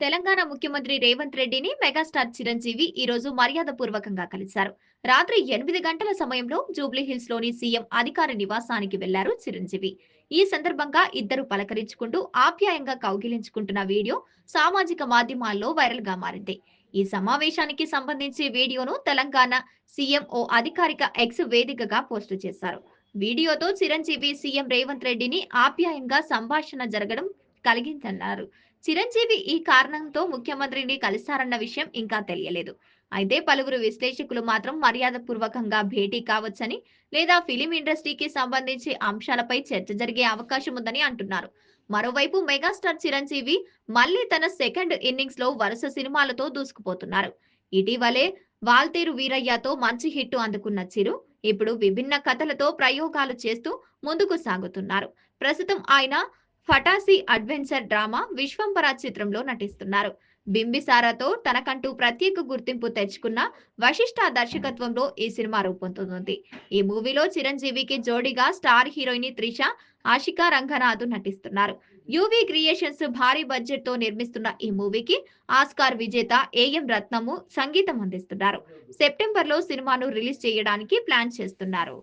తెలంగాణ ముఖ్యమంత్రి రేవంత్ రెడ్డిని మెగాస్టార్ చిరంజీవి ఈ రోజు మర్యాదపూర్వకంగా కలిశారు. రాత్రి ఎనిమిది గంటల సమయంలో జూబ్లీహిల్స్లోని సీఎం అధికార నివాసానికి వెళ్ళారు చిరంజీవి. ఈ సందర్భంగా ఇద్దరు పలకరించుకుంటూ ఆప్యాయంగా కౌగిలించుకుంటున్న వీడియో సామాజిక మాధ్యమాల్లో వైరల్గా మారింది. ఈ సమావేశానికి సంబంధించి వీడియోను తెలంగాణ సీఎం ఓ అధికారిక ఎక్స్ వేదికగా పోస్టు చేశారు. వీడియోతో చిరంజీవి సీఎం రేవంత్ రెడ్డిని ఆప్యాయంగా సంభాషణ జరగడం కలిగిందన్నారు. చిరంజీవి ఈ కారణంతో ముఖ్యమంత్రిని కలిశారన్న విషయం ఇంకా తెలియలేదు. అయితే పలువురు విశ్లేషకులు మాత్రం మర్యాదపూర్వకంగా భేటీ కావచ్చని లేదా ఫిలిం ఇండస్ట్రీకి సంబంధించి అంశాలపై చర్చ జరిగే అవకాశం ఉందని అంటున్నారు. మరోవైపు మెగాస్టార్ చిరంజీవి మళ్ళీ తన సెకండ్ ఇన్నింగ్స్లో వరుస సినిమాలతో దూసుకుపోతున్నారు. ఇటీవలే వాల్తేరు వీరయ్యతో మంచి హిట్ అందుకున్న చిరు ఇప్పుడు విభిన్న కథలతో ప్రయోగాలు చేస్తూ ముందుకు సాగుతున్నారు. ప్రస్తుతం ఆయన ఫటాసి అడ్వెంచర్ డ్రామా విశ్వంపర చిత్రంలో నటిస్తున్నారు. బింబిసారాతో తనకంటూ ప్రత్యేక గుర్తింపు తెచ్చుకున్న వశిష్ఠ దర్శకత్వంలో ఈ సినిమా రూపొందుతుంది. ఈ మూవీలో చిరంజీవికి జోడీగా స్టార్ హీరోయిన్ త్రిష ఆషికా రంగనాథ్ నటిస్తున్నారు. యూవీ క్రియేషన్స్ భారీ బడ్జెట్తో నిర్మిస్తున్న ఈ మూవీకి ఆస్కార్ విజేత ఏఎం రత్నము సంగీతం అందిస్తున్నారు. సెప్టెంబర్లో సినిమాను రిలీజ్ చేయడానికి ప్లాన్ చేస్తున్నారు.